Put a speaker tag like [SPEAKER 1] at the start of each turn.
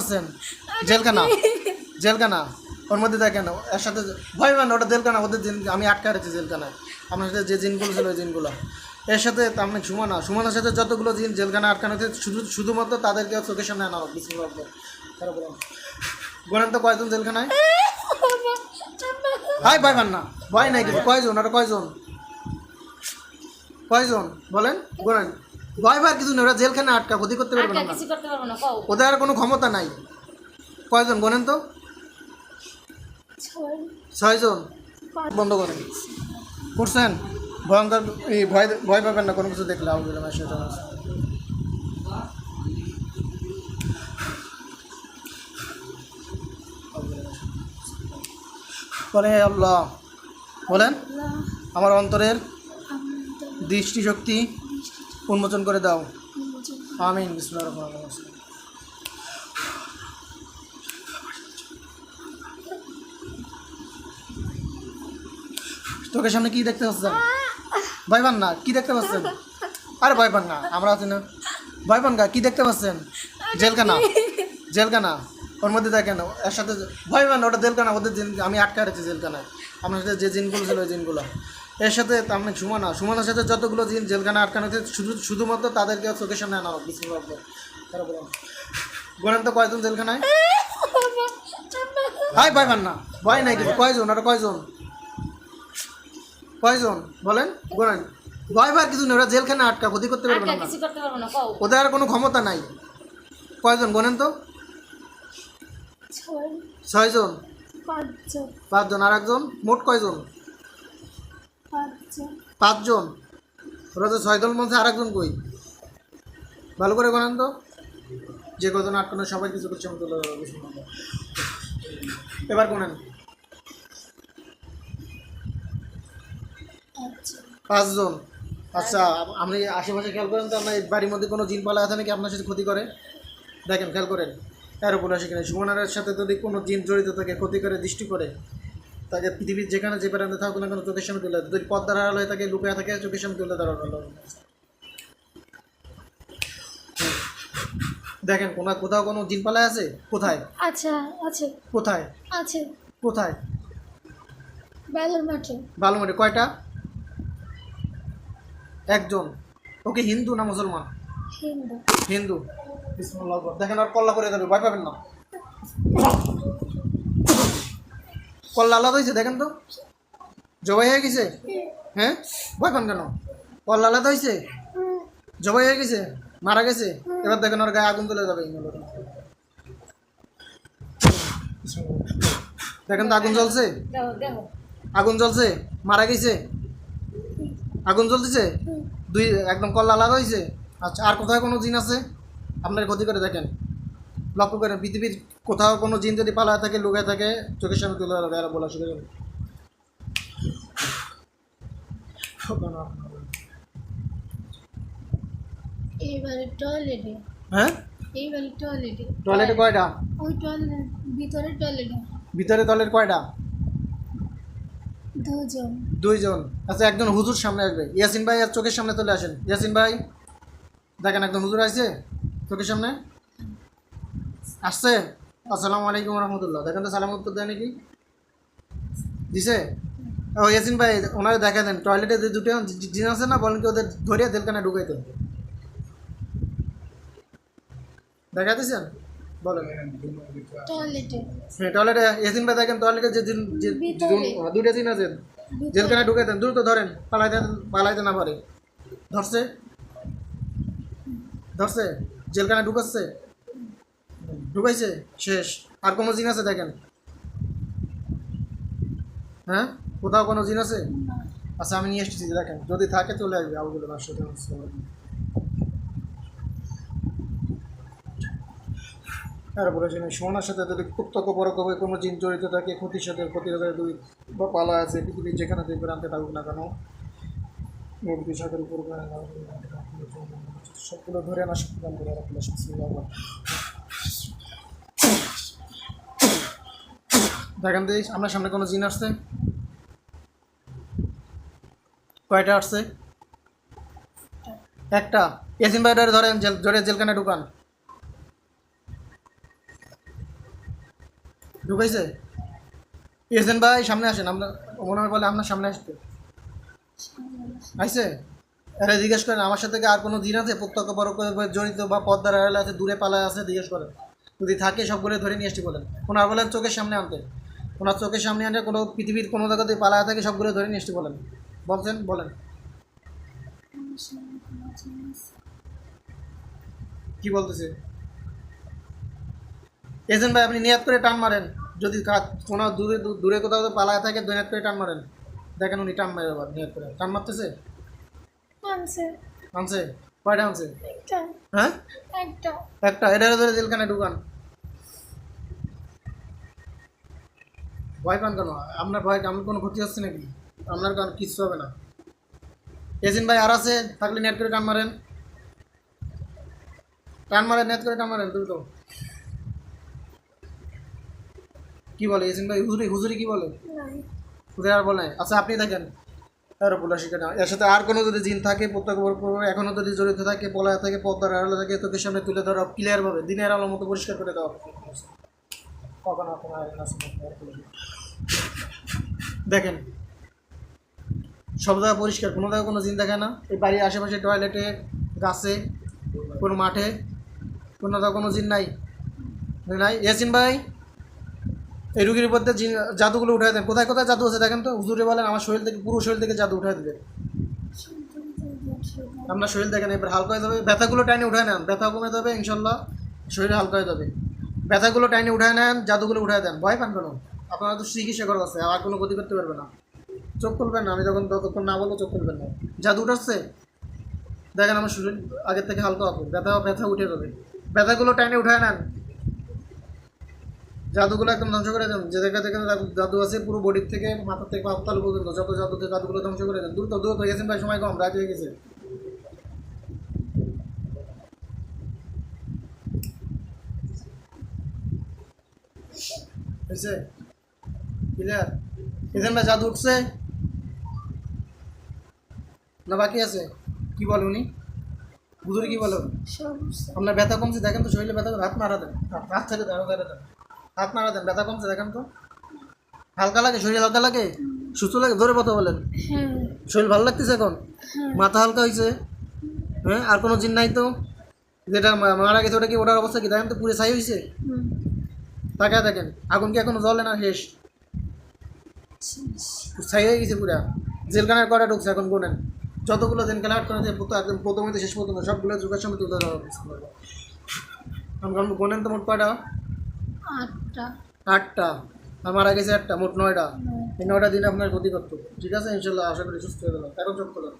[SPEAKER 1] আছেন? জেলখানা? জেলখানা? ওর মধ্যে দেখেন, এর সাথে ভয় পান ওটা জেলখানা, ওদের জিন আমি আটকা রেখেছি জেলখানায়। আপনার সাথে যে জিনগুলো ছিল, ওই জিনগুলো। এর সাথে মানে সুমনা, সুমনার সাথে যতগুলো জিন জেলখানা আটকানো হয়েছে, শুধু শুধুমাত্র তাদেরকে চোখের সামনে আনা হোক, বিসমুল্লাহ। তারা তো কয়জন জেলখানায়? হাই ভয় পান না। ভয় নাই কিছু। কয়জন? ওটা কয়জন? কয়জন? বলেন বলেন। ভয় পার কিছু নেই ওরা জেলখানে আটকা ক্ষতি করতে পারবে না
[SPEAKER 2] কিছু করতে পারব না কও।
[SPEAKER 1] ওদের আর কোনো ক্ষমতা নাই। কয়জন বলেন তো? ছয়জন? বন্ধ করেন। করছেন? ভয়ঙ্কর এই ভয় ভয় পাবেন না কোনো কিছু দেখলে আউজুবিল্লাহ মিনাশ বলে আল্লাহ বলেন আমার অন্তরের দৃষ্টিশক্তি উন্মোচন করে দাও। আমিন বিসমুল্লাহির রহমানির রহিম। চোখের সামনে কি দেখতে পাচ্ছেন? ভয় পান না কি দেখতে পাচ্ছেন? আরে ভয় পান না আমরা আছি না। ভয় পান না কি দেখতে পাচ্ছেন? জেলখানা জেলখানা। ওর মধ্যে দেখেন এর সাথে ভয় পান ওটা জেলখানা ওদের আমি আটকা রেখেছি জেলখানায়। আপনার সাথে যে জিনগুলো ছিল ওই জিনগুলো। এর সাথে তার মানে সুমনা সুমনার সাথে যতগুলো জিন জেলখানা আটকানো হয়েছে শুধু শুধুমাত্র তাদেরকে চোখের সামনে আনা হোক বিসমুল্লাহ। তারা বলেন বলেন তো কয়জন জেলখানায়? হাই ভাই পান না। ভয় নাই কিছু। কয়জন? ওটা কয়জন? কয়জন? বলেন বলেন। ভয় পার কিছু নেই ওরা জেলখানে আটকা ক্ষতি করতে পারবে না ওদের আর কোনো ক্ষমতা নাই। কয়জন? বলেন তো। ছয়জন?
[SPEAKER 3] পাঁচজন।
[SPEAKER 1] আর একজন মোট কয়জন?
[SPEAKER 3] পাঁচজন।
[SPEAKER 1] ওরা তো ছয়জন মধ্যে আর একজন কই? ভালো করে বলেন তো। যে কজন আটকানো সবাই কিছু করছে আমি তুলে এবার
[SPEAKER 3] আচ্ছা
[SPEAKER 1] পাঁচজন। আচ্ছা আপনি আশেপাশে খেয়াল করেন তো, আপনার বাড়ির মধ্যে কোনো জিন পালা আছে নাকি আপনার সাথে ক্ষতি করে? দেখেন, খেয়াল করেন। এর উপরে আসে সুমনারের সাথে যদি কোনো জিন জড়িত থাকে, ক্ষতি করে, দৃষ্টি করে তাকে পৃথিবীর যেখানে যে প্রান্তে থাকুক না কেন চোখের সামনে তুলে দেয়। যদি পদ্মার আড়াল হয়ে থাকে লুকিয়ে থাকে চোখের সামনে তুলে ধরা হলো। দেখেন কোনো কোথাও কোনো জিন পালায় আছে? কোথায়?
[SPEAKER 3] আচ্ছা আছে।
[SPEAKER 1] কোথায়?
[SPEAKER 3] আছে।
[SPEAKER 1] কোথায়?
[SPEAKER 3] বেলার মাঠে।
[SPEAKER 1] বালুমাটি কয়টা? একজন। ওকে হিন্দু না মুসলমান?
[SPEAKER 3] হিন্দু।
[SPEAKER 1] হিন্দু। দেখেন আর কল্লা করে দেবে ভয় পাবেন না। কল্লা আলাদা হয়েছে, দেখেন তো। জবাই হয়ে গেছে? হ্যাঁ? ভয় কেন? কল্লা আলাদা হয়েছে? জবাই হয়ে গেছে? মারা গেছে? এবার দেখেন ওর গায়ে আগুন তুলে যাবে। দেখেন তো আগুন জ্বলছে? আগুন জ্বলছে? মারা গেছে? আগুন জ্বলতেছে? দুই একদম কল্লা আলাদা হয়েছে? আচ্ছা আর কোথায় কোনো জিন আছে? আপনার ক্ষতি করে দেখেন। লক্ষ্য করে পৃথিবীর কোথাও কোনো জিন যদি পালা থাকে লুকায় থাকে চোখের সামনে তুলে ধরবে আর বলা শুরু করবে
[SPEAKER 3] এইবারে টয়লেটে
[SPEAKER 1] হ্যাঁ?
[SPEAKER 3] এইবারে টয়লেটে
[SPEAKER 1] টয়লেটে কয়টা?
[SPEAKER 3] ওই ভিতরে টয়লেটে
[SPEAKER 1] ভিতরে টয়লেট কয়টা?
[SPEAKER 3] দুজন।
[SPEAKER 1] দুইজন। আচ্ছা একজন হুজুর সামনে আসবে। ইয়াসিন ভাই আর চোখের সামনে চলে আসেন। ইয়াসিন ভাই দেখেন একজন হুজুর আসছে চোখের সামনে। আসছে? আসসালামু আলাইকুম রহমতুল্লাহ। দেখেন তো সালাম উত্তর দেয় নাকি? দিছে? ও ইয়াসিন ভাই ওনারা দেখা দেন। টয়লেটে যে দুটো জি- জিন আছে না বলেন কি ওদের ধরিয়া তেলকানে ঢুকাইতে দেখা দিয়েছেন বলেন।
[SPEAKER 3] টয়লেটে।
[SPEAKER 1] হ্যাঁ টয়লেটে ইয়াসিন ভাই দেখেন টয়লেটে যে জিন যে
[SPEAKER 3] ভিতরে।
[SPEAKER 1] জিন- দুইটা জিন আছে জেলখানে ঢুকে দেন দ্রুত ধরেন পালাইতে পালাইতে না পারে। ধরছে? ধরছে? জেলখানে ঢুকাচ্ছে? ঢুকাইছে? শেষ। আর কোনো জিন আছে দেখেন? হ্যাঁ? কোথাও কোনো জিন আছে? আচ্ছা আমি নিয়ে এসেছি দেখেন। যদি থাকে চলে আসবে আমার সাথে আর বলেছেন সোনার সাথে যদি প্রত্যক্ষ পরোক্ষভাবে কোনো জিন জড়িত থাকে, ক্ষতির সাথে প্রতিরোধের দুই বা পালা আছে, পৃথিবীর যেখানে তুই প্রান্তে থাকুক না কেন সাগর উপর সবগুলো ধরে আনা সব করে রাখলে দেখেন দিই আপনার সামনে কোনো জিন আসছে? কয়টা আসছে? একটা। এসিন বাইরে ধরেন জেল ধরে জেলখানে ঢুকান। ঢুকাইছে? এসেন ভাই সামনে আসেন, আমরা মনে হয় বলে আপনার সামনে আসতে আইসে আরে জিজ্ঞেস করেন, আমার সাথে আর কোনো দিন আছে? প্রত্যক্ষ পরোক্ষভাবে জড়িত বা পদ্মার আড়ালে আছে, দূরে পালায় আছে, জিজ্ঞেস করেন। যদি থাকে সবগুলো ধরে নিয়ে আসতে বলেন। ওনার বলেন, চোখের সামনে আনতে। ওনার চোখের সামনে আনে কোনো পৃথিবীর কোনো জায়গাতে পালায় থাকে সবগুলো ধরে নিয়ে বলেন। বলছেন বলেন। কি বলতেছে? এজেন্ট ভাই আপনি নিয়াত করে টান মারেন। যদি কোনো দূরে দূরে কোথাও পালায় থাকে নিয়াত করে টান মারেন। দেখেন উনি টান মারে আবার নিয়াত করে। টান মারতেছে?
[SPEAKER 3] আনছে
[SPEAKER 1] কয়টা আনছে হ্যাঁ?
[SPEAKER 3] একটা।
[SPEAKER 1] একটা। এটা ধরে জেলখানে ঢুকান। ভয় পান কেন? আপনার ভয় আমার কোনো ক্ষতি হচ্ছে নাকি? আপনার কারণ কিচ্ছু হবে না। এজেন্ট ভাই আর আছে থাকলে নেট করে টান মারেন। টান মারেন নেট করে টান মারেন দ্রুত। কি বলে এজেন্ট ভাই? হুজুরি হুজুরি কি বলে? হুজুরি আর বলে আচ্ছা আপনি থাকেন। আর বলা শিখে না এর সাথে আর কোনো যদি জিন থাকে প্রত্যেক এখনও যদি জড়িত থাকে পলায় থাকে পদ্মার আড়ালে থাকে তোকে সামনে তুলে ধরো ক্লিয়ারভাবে দিনের আলোর মতো পরিষ্কার করে দাও কখনো কখনো দেখেন, সব জায়গা পরিষ্কার, কোনো জায়গায় কোনো জিন দেখে না। এই বাড়ির আশেপাশে টয়লেটে গাছে, কোনো মাঠে, কোনো জায়গায় কোনো জিন নাই। নাই? ইয়াসিন ভাই, এই রুগীর মধ্যে জিন- জাদুগুলো উঠাই দেন। কোথায় কোথায় জাদু আছে দেখেন তো? হুজুরে বলেন, আমার শরীর থেকে, পুরো শরীর থেকে জাদু উঠাই দেবে আপনার শরীর দেখেন, এবার হালকা হয়ে যাবে। ব্যথাগুলো টাইনে উঠায় নেন। ব্যথা কমে যাবে, ইনশাল্লাহ। শরীর হালকা হয়ে যাবে। ব্যথাগুলো টাইনে উঠায় নেন, জাদুগুলো উঠায় দেন। ভয় পান কেন? আপনারা তো চিকিৎসা করা আছে, আর কোনো ক্ষতি করতে পারবে না। চোখ খুলবেন না, আমি যখন ততক্ষণ না বলব চোখ খুলবেন না। জাদু উঠাচ্ছে? দেখেন আমার শরীর আগের থেকে হালকা হবে ব্যথা ব্যথা উঠে যাবে। ব্যথাগুলো টাইনে উঠায় নেন। জাদুগুলো একদম ধ্বংস করে দেন। যে জায়গা থেকে জাদু- আছে, পুরো বডির থেকে মাথা থেকে পাতাল পর্যন্ত, যত জাদু জাদুগুলো ধ্বংস করে দেন। দ্রুত দ্রুত, হয়ে গেছেন ভাই, সময় কম, রাত হয়ে গেছে। হয়েছে? ক্লিয়ার এখান ভাই জাদু উঠছে। না বাকি আছে? কি বলে উনি? হুজুরি কি বলে? আপনার ব্যথা কমছে দেখেন তো শরীরে ব্যথা হাত নাড়া দেন। হাত- ছেড়ে দেন হাত দেন হাত নাড়া দেন ব্যথা কমছে দেখেন তো। হালকা লাগে শরীর হালকা লাগে? সুস্থ লাগে? ধরে কথা বলেন।
[SPEAKER 3] হ্যাঁ।
[SPEAKER 1] শরীর ভালো লাগতেছে এখন?
[SPEAKER 3] হ্যাঁ।
[SPEAKER 1] মাথা হালকা হয়েছে হ্যাঁ আর কোনো জিন নাই তো? যেটা মারা গেছে ওটা কি ওটার অবস্থা কি? দেখেন তো পুরো ছাই হয়েছে। তাকায় দেখেন আগুন কি এখনও জ্বলে না শেষ? ছাই হয়ে গেছে পুরা। জেলখানার কটা ঢুকছে এখন গোনেন? যতগুলো জেলখানা আট করেছে একদম প্রথম হইতে শেষ পর্যন্ত সবগুলো যোগের সময় তুলে ধরা এখন গোনেন তো মোট কয়টা?
[SPEAKER 3] আটটা।
[SPEAKER 1] আটটা। আর মারা গেছে একটা মোট নয়টা। এই নয়টা দিন আপনার ক্ষতি করতো। ঠিক আছে ইনশাল্লাহ আশা করি সুস্থ হয়ে গেলাম। তেরো চোখ করলাম